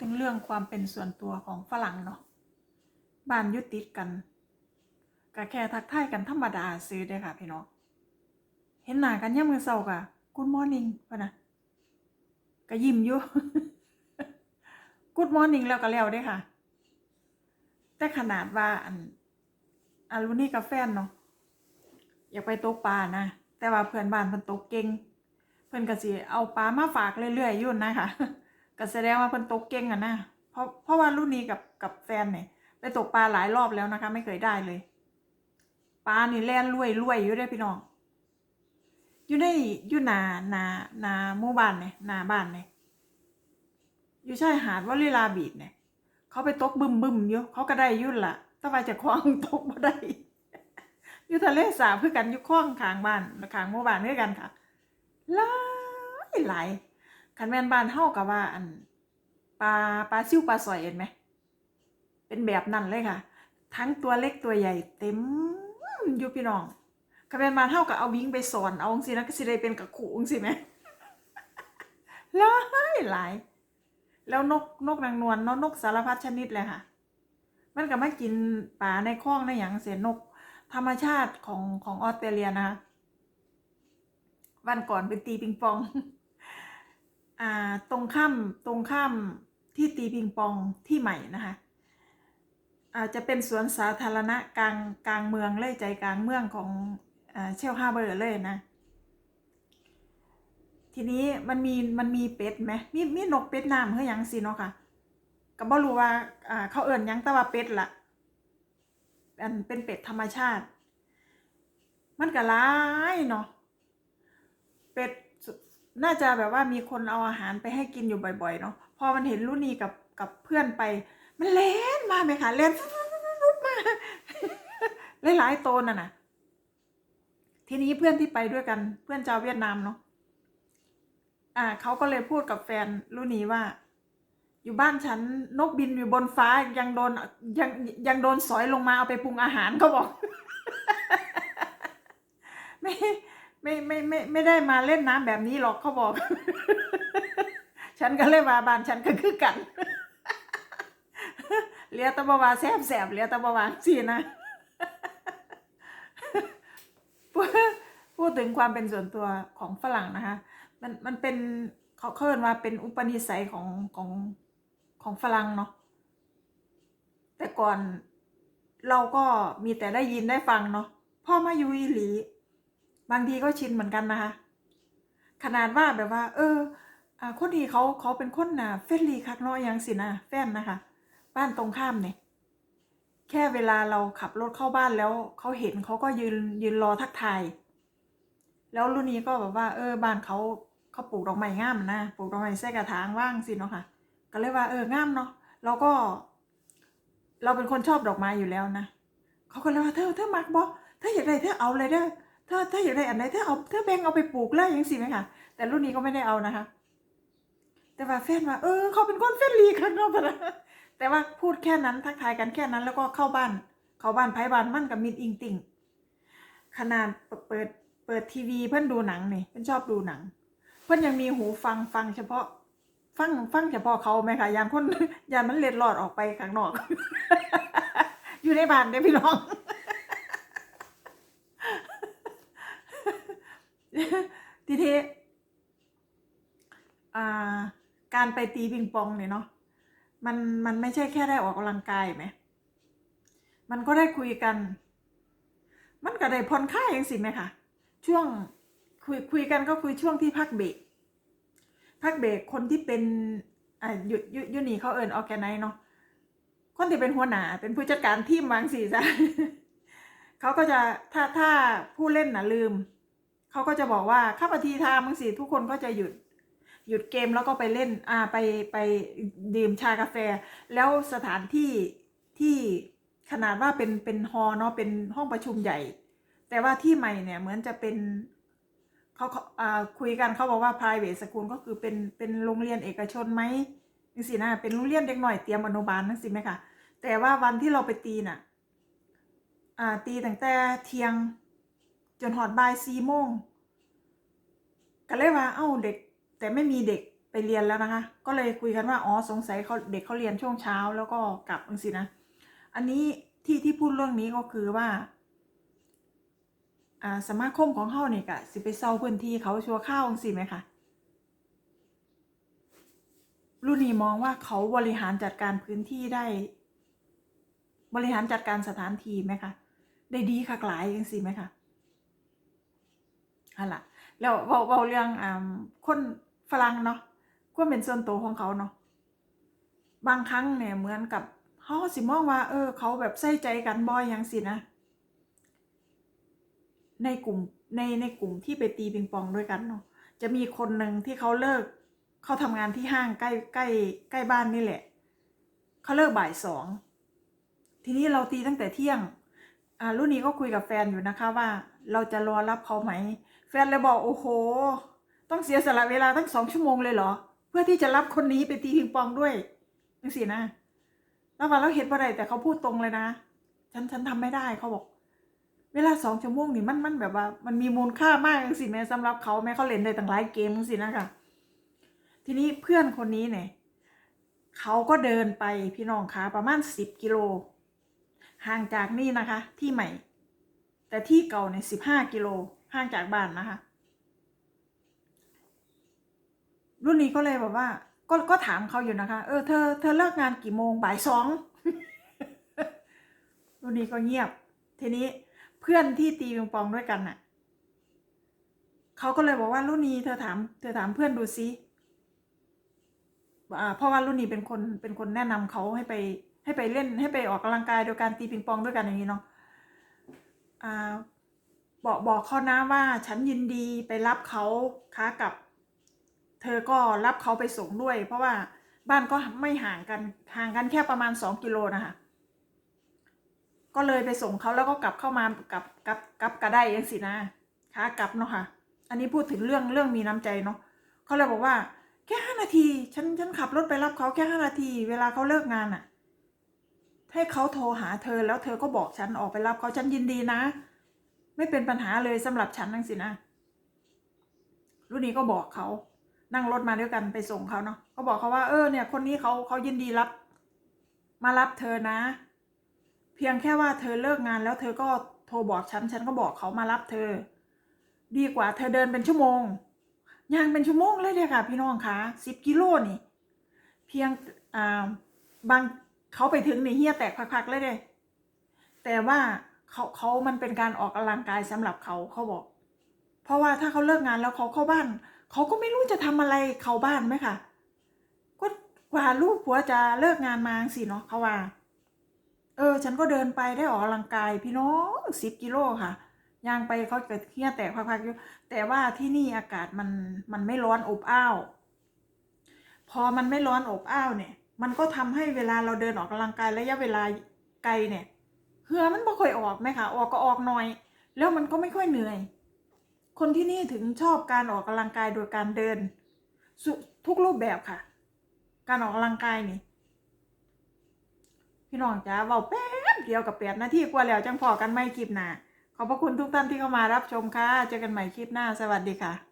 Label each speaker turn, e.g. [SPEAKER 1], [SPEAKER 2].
[SPEAKER 1] ถึงเรื่องความเป็นส่วนตัวของฝรั่งเนาะบ้านยุติดกันก็แค่ทักทายกันธรรมดาซื้อเด้ค่ะพี่น้องเห็นหน้ากันยามมื้อเช้ากะ Good morning พ่นนะก็ยิ้มอยู่ Good morning แล้วก็แล้วเด้ค่ะ แต่ขนาดว่าอันอารุนี่กับแฟนเนาะอยากไปตกปลานะ แต่ว่าเพื่อนบ้านเพิ่นตกเก่ง เพิ่นก็สิเอาปลามาฝากเรื่อยๆอยู่นะคะ ก็แสดงว่าเพิ่นตกเก่งอะนะเพราะเพราะว่ารุ่นนี้กับกับแฟนเนี่ยไปตกปลาหลายรอบแล้วนะคะ ไม่เคยได้เลยปลานี่แล่นรวยรวยอยู่ได้พี่น้องอยู่ในอยู่หนาหนาหนาหมู่บ้านเนี่ยหนาบ้านเนี่ยอยู่ชายหาดวลีลาบีดเนี่ยเขาไปตกบึมบึมอยู่เขาก็ได้ยุ่นละแต่ว่าจะคว้างตกมาได้อยู่ทะเลสาบคือกันอยู่คล้องขางบ้านขางหมู่บ้านคือกันค่ะหลายหลาย คันแม่นบ้านเฮากับว่า อันปลาปลาซิวปลาสอยเห็นไหม เป็นแบบนั้นเลยค่ะ ทั้งตัวเล็กตัวใหญ่เต็มอยู่พี่น้องคันแม่นบ้านเฮาก็เอาวิ่งไปสอนเอาจังซี่นะก็สิได้เป็นกระขู่จังซี่แหมหลายหลาย แล้วนกนกนางนวลเนาะนกสารพัดชนิดเลยค่ะ มันก็มากินปลาในคลองในอย่างเสียนก ธรรมชาติของของออสเตรเลียนะคะวันก่อนไปตีปิงปอง ตรงข้ามตรงข้ามที่ตีปิงปองที่ใหม่นะคะอาจจะเป็นสวนสาธารณะกลางกลางเมืองเลยใจกลางเมืองของเชลฮาเบอร์เลยนะ ทีนี้มันมีมันมีเป็ดไหมมีมีนกเป็ดน้ำเฮ้ยยังสิเนาะค่ะก็บ่รู้ว่าอ่าเขาเอิ่นยังแต่ว่าเป็ดละอันเป็นเป็ดธรรมชาติ มันก็ร้ายเนาะเป็ด น่าจะแบบว่ามีคนเอาอาหารไปให้กินอยู่บ่อยๆเนาะพอมันเห็นรุ่นนี้กับกับเพื่อนไป มันเล่นมาไหมคะเล่นฟุ๊บมาหลายๆโตวน่ะนะทีนี้เพื่อนที่ไปด้วยกันเพื่อนชาวเวียดนามเนาะอ่าเขาก็เลยพูดกับแฟนรุ่นนี้ว่า อยู่บ้านฉันนกบินอยู่บนฟ้ายังโดนยังยังโดนสอยลงมาเอาไปปรุงอาหารเขาบอกไม่ ไม่ไม่ไม่ไม่ได้มาเล่นน้ำแบบนี้หรอกเขาบอก ฉันก็เลยว่าบ้านฉันก็คือกันเลียตะบวาแซบแสบเลียตะบวาสินะพูดพูดถึงความเป็นส่วนตัวของฝรั่งนะคะ มันมันเป็นเขาเขาเรียกว่าเป็นอุปนิสัยของของของฝรั่งเนาะแต่ก่อนเราก็มีแต่ได้ยินได้ฟังเนาะพ่อมาอยู่อีหลี บางทีก็ชินเหมือนกันนะคะ ขนาดว่าแบบว่าเอออคนที่เขาเขาเป็นคนน่ะเฟรนลี่คักเนาะยังสินะแฟนนะคะ บ้านตรงข้ามเนี่ยแค่เวลาเราขับรถเข้าบ้านแล้วเขาเห็นเขาก็ยืนยืนรอทักทาย แล้วรุ่นนี้ก็แบบว่า เออ บ้านเขาเขาปลูกดอกไม้งามนะปลูกดอกไม้ใส่กระถางว่างสิเนาะค่ะ ก็เลยว่าเอองามเนาะเราก็ เราเป็นคนชอบดอกไม้อยู่แล้วนะเขาก็เลยว่าเธอเธอมักบอเธออยากได้เธอเอาเลยเด้อ เธอเธออยากได้อันไหนเธอเอาเธอแบ่งเอาไปปลูกเลยยังสิไหมคะแต่รุ่นนี้ก็ไม่ได้เอานะคะ แต่ว่าแฟนว่าเออ เขาเป็นคนเฟรนลี่ครับเนาะแต่ว่าพูดแค่นั้นทักทายกันแค่นั้นแล้วก็เข้าบ้าน เข้าบ้านไพ่บ้านมั่นกับมิดอิงติ่งขนาดเปิดเปิดทีวีเพื่อนดูหนังนี่เพื่อนชอบดูหนัง เพื่อนยังมีหูฟังฟังเฉพาะ ฟังฟังเฉพาะเขาไหมคะยานคนยานมันเล็ดลอดออกไปข้างนอก อยู่ในบ้านเด้พี่น้อง ทีนี้การไปตีปิงปองเนี่ยเนาะมันมันไม่ใช่แค่ได้ออกกำลังกายไหม มันก็ได้คุยกัน มันก็ได้ผ่อนคลายอย่างสิไหมคะช่วงคุยคุยกันก็คุยช่วงที่พักเบรกพักเบรกคนที่เป็นอ่ายุยุยุนี่เขาเอิญออแกไนเนาะคนที่เป็นหัวหน้าเป็นผู้จัดการทีมวางสีจ้ะเขาก็จะถ้าถ้าผู้เล่นน่ะลืม เขาก็จะบอกว่าข้าปทีทางบางสีทุกคนก็จะหยุดหยุดเกมแล้วก็ไปเล่นอ่าไปไปดื่มชากาแฟ แล้วสถานที่ที่ขนาดว่าเป็นเป็นฮอล์เนาะเป็นห้องประชุมใหญ่ แต่ว่าที่ใหม่เนี่ยเหมือนจะเป็นเขาเขาอ่าคุยกันเขาบอกว่า private school ก็คือเป็นเป็นโรงเรียนเอกชนไหมนี่สินะเป็นโรงเรียนเด็กหน่อยเตรียมอนุบาลนั่นสิไหมคะแต่ว่าวันที่เราไปตีน่ะอ่าตีตั้งแต่เที่ยง จนหอดบ่ายสี่โมงก็เลยว่า เอ้าเด็ก แต่ไม่มีเด็กไปเรียนแล้วนะคะ ก็เลยคุยกันว่าอ๋อสงสัยเขาเด็กเขาเรียนช่วงเช้าแล้วก็กลับจังสินะ อันนี้ที่ที่พูดเรื่องนี้ก็คือว่า อ่าสมาคมของเขาเนี่ยกะสิไปเซาพื้นที่เขาชัวข้าวจังสิไหมคะรุ่นนี้มองว่าเขาบริหารจัดการพื้นที่ได้ บริหารจัดการสถานที่ไหมคะได้ดีคักหลายจังสิไหมคะ อะล่ะแล้วเว้าเว้าเรื่องอ่าคนฝรั่งเนาะความเป็นส่วนตัวของเขาเนาะบางครั้งเนี่ยเหมือนกับเขาสิมองว่า เออ เขาแบบใส่ใจกันบ่อยอย่างสินะ ในกลุ่มในในกลุ่มที่ไปตีปิงปองด้วยกันเนาะจะมีคนหนึ่งที่เขาเลิกเขาทำงานที่ห้างใกล้ใกล้ใกล้บ้านนี่แหละเขาเลิกบ่ายสองทีนี้เราตีตั้งแต่เที่ยง อ่ารุ่นนี้ก็คุยกับแฟนอยู่นะคะว่า เราจะรอรับเขาไหม แฟนเลยบอกโอ้โห ต้องเสียสละเวลาตั้งสองชั่วโมงเลยเหรอ เพื่อที่จะรับคนนี้ไปตีปิงปองด้วยจังสินะแล้วว่าเราเห็นว่าไรแต่เขาพูดตรงเลยนะ ฉันฉันทำไม่ได้เขาบอก เวลาสองชั่วโมงนี่มันมันแบบว่า มันมีมูลค่ามากจังสิแม่สำหรับเขาแม่เขาเล่นได้ตั้งหลายเกมจังสินะคะทีนี้เพื่อนคนนี้เนี่ยเขาก็เดินไปพี่น้องคะประมาณสิบกิโลห่างจากนี่นะคะ ที่ใหม่ แต่ที่เก่าเนี่ยสิบห้ากิโล ห่างจากบ้านนะคะ รุ่นนี้ก็เลยแบบว่า ก็ก็ถามเขาอยู่นะคะ เออเธอเธอเลิกงานกี่โมงบ่ายสองรุ่นนี้ก็เงียบ ทีนี้เพื่อนที่ตีปิงปองด้วยกันน่ะเขาก็เลยบอกว่ารุ่นนี้เธอถาม เธอถามเพื่อนดูซิเพราะว่ารุ่นนี้เป็นคนเป็นคนแนะนำเขาให้ไปให้ไปเล่นให้ไปออกกำลังกายโดยการตีปิงปองด้วยกันอย่างนี้เนาะอ่า บอกบอกเขานะว่าฉันยินดีไปรับเขาค้ากับ เธอก็รับเขาไปส่งด้วย เพราะว่าบ้านก็ไม่ห่างกันห่างกันแค่ประมาณสองกิโลนะคะก็เลยไปส่งเขาแล้วก็กลับเข้ามากับกับกับกระได้ยังสินะค้ากลับเนาะค่ะ อันนี้พูดถึงเรื่องเรื่องมีน้ำใจเนาะเขาเลยบอกว่า แค่ห้านาที ฉันฉันขับรถไปรับเขาแค่ห้านาที เวลาเขาเลิกงานอะให้เขาโทรหาเธอแล้วเธอก็บอกฉันออกไปรับเขาฉันยินดีนะ ไม่เป็นปัญหาเลยสำหรับฉันนั่งสินะรุ่นนี้ก็บอกเขานั่งรถมาด้วยกันไปส่งเขาเนาะก็บอกเขาว่าเออเนี่ย คนนี้เขาเขายินดีรับ มารับเธอนะ เพียงแค่ว่าเธอเลิกงานแล้วเธอก็โทรบอกฉันฉันก็บอกเขามารับเธอ ดีกว่าเธอเดินเป็นชั่วโมงย่างเป็นชั่วโมงเลยเนี่ยค่ะ พี่น้องคะสิบกิโลนี่ เพียงอ่าบางเขาไปถึงในเฮียแตกพักๆเลยเลยแต่ว่า เขาเขามันเป็นการออกกำลังกายสำหรับเขาเขาบอก เพราะว่าถ้าเขาเลิกงานแล้วเขาเข้าบ้าน เขาก็ไม่รู้จะทำอะไรเข้าบ้านไหมค่ะก็กว่าลูกผัวจะเลิกงานมาสิเนาะเขาว่า เออ ฉันก็เดินไปได้ออกกำลังกายพี่น้องสิบกิโลค่ะย่างไปเขาเกิดเฮียแตกพักๆอยู่แต่ว่าที่นี่อากาศมันมันไม่ร้อนอบอ้าวพอมันไม่ร้อนอบอ้าวเนี่ย มันก็ทำให้เวลาเราเดินออกกำลังกายระยะเวลาไกลเนี่ย เหงื่อมันไม่ค่อยออกไหมคะออกก็ออกหน่อย แล้วมันก็ไม่ค่อยเหนื่อย คนที่นี่ถึงชอบการออกกำลังกายโดยการเดิน ทุกรูปแบบค่ะ การออกกำลังกายนี่ พี่น้องจ๋าเบาแป๊บเดียวกับแปดนาทีกว่าแล้วจังพอกันไม่คลิปหนาขอบพระคุณทุกท่านที่เข้ามารับชมค่ะ เจอกันใหม่คลิปหน้า สวัสดีค่ะ